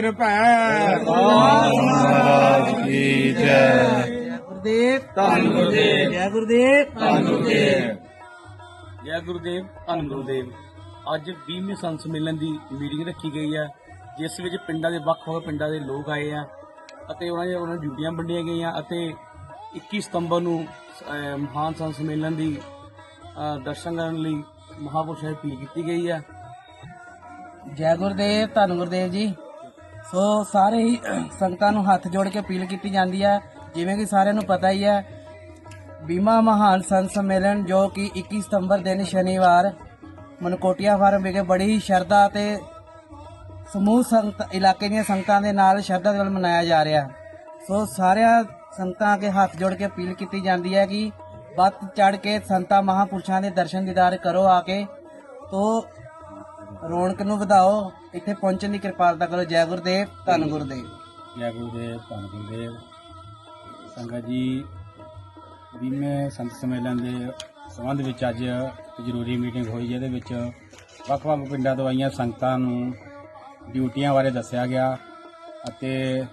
ਨਿਰਭੈ ਮਹਾਰਾਜ ਕੀ ਜੈ ਗੁਰਦੇਵ ਧੰਨ ਗੁਰਦੇਵ। ਜੈ। ਗੁਰਦੇਵ। ਧੰਨ ਗੁਰਦੇਵ ਜੈ ਗੁਰਦੇਵ ਧੰਨ ਗੁਰਦੇਵ ਅੱਜ 20ਵੇਂ ਸੰਤ ਦੀ ਮੀਟਿੰਗ ਰੱਖੀ ਗਈ ਹੈ ਜਿਸ ਵਿੱਚ ਪਿੰਡਾਂ ਦੇ ਵੱਖ-ਵੱਖ ਪਿੰਡਾਂ ਦੇ ਲੋਕ ਆਏ ਆ ਅਤੇ ਉਹਨਾਂ ਦੀਆਂ ਉਹਨਾਂ ਡਿਊਟੀਆਂ ਵੰਡੀਆਂ ਗਈਆਂ ਅਤੇ 21 ਸਤੰਬਰ ਨੂੰ ਮਹਾਨ ਸੰਤ ਸੰਮੇਲਨ ਦੀ ਦਰਸ਼ਨ ਕਰਨ ਲਈ ਮਹਾਪੁਰਸ਼ ਦੀ ਅਪੀਲ ਕੀਤੀ ਗਈ ਹੈ ਜੈ ਗੁਰਦੇਵ ਧੰਨ ਗੁਰਦੇਵ ਜੀ। ਸੋ ਸਾਰੇ ਹੀ ਸੰਗਤਾਂ ਨੂੰ ਹੱਥ ਜੋੜ ਕੇ ਅਪੀਲ ਕੀਤੀ ਜਾਂਦੀ ਹੈ ਜਿਵੇਂ ਕਿ ਸਾਰਿਆਂ ਨੂੰ ਪਤਾ ਹੀ ਹੈ ਬੀਮਾ ਮਹਾਨ ਸੰਤ ਸੰਮੇਲਨ ਜੋ ਕਿ 21 ਸਤੰਬਰ ਦਿਨ ਸ਼ਨੀਵਾਰ ਮਨਕੋਟੀਆ ਫਾਰਮ ਵਿਖੇ ਬੜੀ ਹੀ ਸ਼ਰਧਾ ਤੇ ਸਮੂਹ ਸੰਗਤ ਇਲਾਕੇ ਦੀਆਂ ਸੰਗਤਾਂ ਦੇ ਨਾਲ ਸ਼ਰਧਾ ਦੇ ਨਾਲ ਮਨਾਇਆ ਜਾ ਰਿਹਾ। ਸੋ ਸਾਰਿਆਂ ਸੰਗਤਾਂ ਅੱਗੇ ਹੱਥ ਜੋੜ ਕੇ ਅਪੀਲ ਕੀਤੀ ਜਾਂਦੀ ਹੈ ਕਿ ਵੱਧ ਚੜ ਕੇ ਸੰਤਾਂ ਮਹਾਪੁਰਸ਼ਾਂ ਦੇ ਦਰਸ਼ਨ ਦੀਦਾਰ ਕਰੋ ਆ ਕੇ। ਤੋ ਰੌਣਕ ਨੂੰ ਵਧਾਓ। ਇੱਥੇ ਪਹੁੰਚਣ ਦੀ ਕਿਰਪਾਲਤਾ ਕਰੋ। ਜੈ ਗੁਰਦੇਵ ਧੰਨ ਗੁਰਦੇਵ। ਜੈ ਗੁਰਦੇਵ ਧੰਨ ਗੁਰਦੇਵ। ਸੰਗਤ ਜੀ ਵੀਵੇਂ ਸੰਤ ਸੰਮੇਲਨ ਦੇ ਸੰਬੰਧ ਵਿੱਚ ਅੱਜ ਜ਼ਰੂਰੀ ਮੀਟਿੰਗ ਹੋਈ ਜਿਹਦੇ ਵਿੱਚ ਵੱਖ-ਵੱਖ ਪਿੰਡਾਂ ਤੋਂ ਆਈਆਂ ਸੰਗਤਾਂ ਨੂੰ ਡਿਊਟੀਆਂ ਬਾਰੇ ਦੱਸਿਆ ਗਿਆ ਅਤੇ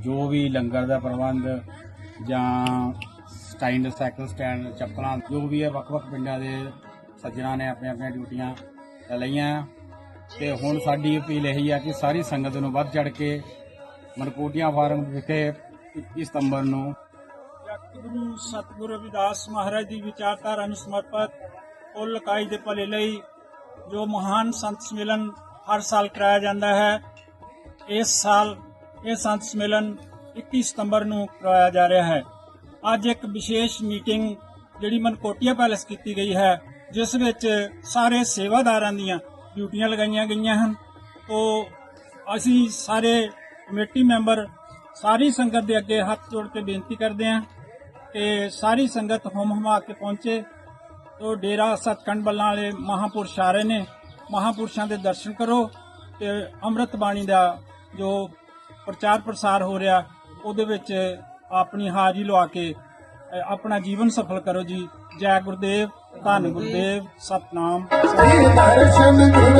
ਜੋ ਵੀ ਲੰਗਰ ਦਾ ਪ੍ਰਬੰਧ ਜਾਂ ਸਟੈਂਡ ਸਾਈਕਲ ਸਟੈਂਡ ਚੱਪਲਾਂ ਜੋ ਵੀ ਹੈ ਵੱਖ-ਵੱਖ ਪਿੰਡਾਂ ਦੇ ਸੱਜਣਾ ਨੇ ਆਪਣੀਆਂ ਆਪਣੀਆਂ ਡਿਊਟੀਆਂ ਲਈਆਂ। ਤੇ ਹੁਣ ਸਾਡੀ ਅਪੀਲ ਇਹੀ ਆ ਕਿ ਸਾਰੀ ਸੰਗਤ ਨੂੰ ਵੱਧ ਚੜ ਕੇ ਮਨਕੋਟੀਆਂ ਫਾਰਮ ਵਿਖੇ 21 ਸਤੰਬਰ ਨੂੰ ਗੁਰੂ ਸਤਿਗੁਰੂ ਰਵਿਦਾਸ ਮਹਾਰਾਜ ਦੀ ਵਿਚਾਰਧਾਰਾ ਨੂੰ ਸਮਰਪਿਤ ਕੁੱਲ ਇਕਾਈ ਦੇ ਭਲੇ ਲਈ ਜੋ ਮਹਾਨ ਸੰਤ ਸੰਮੇਲਨ ਹਰ ਸਾਲ ਕਰਾਇਆ ਜਾਂਦਾ ਹੈ, ਇਸ ਸਾਲ ਇਹ ਸੰਤ ਸੰਮੇਲਨ 21 ਸਤੰਬਰ ਨੂੰ ਕਰਵਾਇਆ ਜਾ ਰਿਹਾ ਹੈ। ਅੱਜ ਇੱਕ ਵਿਸ਼ੇਸ਼ ਮੀਟਿੰਗ ਜਿਹੜੀ ਮਨਕੋਟੀਆ ਪੈਲਸ ਕੀਤੀ ਗਈ ਹੈ, ਜਿਸ ਵਿੱਚ ਸਾਰੇ ਸੇਵਾਦਾਰਾਂ ਦੀਆਂ ਡਿਊਟੀਆਂ ਲਗਾਈਆਂ ਗਈਆਂ ਹਨ। ਤੋ ਅਸੀਂ ਸਾਰੇ ਕਮੇਟੀ ਮੈਂਬਰ ਸਾਰੀ ਸੰਗਤ ਦੇ ਅੱਗੇ ਹੱਥ ਜੋੜ ਕੇ ਬੇਨਤੀ ਕਰਦੇ ਹਾਂ ਕਿ ਸਾਰੀ ਸੰਗਤ ਹਮ ਹਮਾ ਕੇ ਪਹੁੰਚੇ। ਤੋ ਡੇਰਾ ਸਤਕੰਡ ਬੱਲਾਂ ਵਾਲੇ ਮਹਾਪੁਰਸ਼ ਆ ਰਹੇ ਨੇ। ਮਹਾਪੁਰਸ਼ਾਂ ਦੇ ਦਰਸ਼ਨ ਕਰੋ ਤੇ ਅੰਮ੍ਰਿਤ ਬਾਣੀ ਦਾ ਜੋ ਪ੍ਰਚਾਰ ਪ੍ਰਸਾਰ ਹੋ ਰਿਹਾ, ਉਹਦੇ ਵਿੱਚ ਆਪਣੀ ਹਾਜ਼ਰੀ ਲਵਾ ਕੇ ਆਪਣਾ ਜੀਵਨ ਸਫਲ ਕਰੋ ਜੀ। ਜੈ ਗੁਰਦੇਵ ਧੰਨ ਗੁਰਦੇਵ ਸਤਨਾਮ। ਦਰਸ਼ਨ ਗੁਰ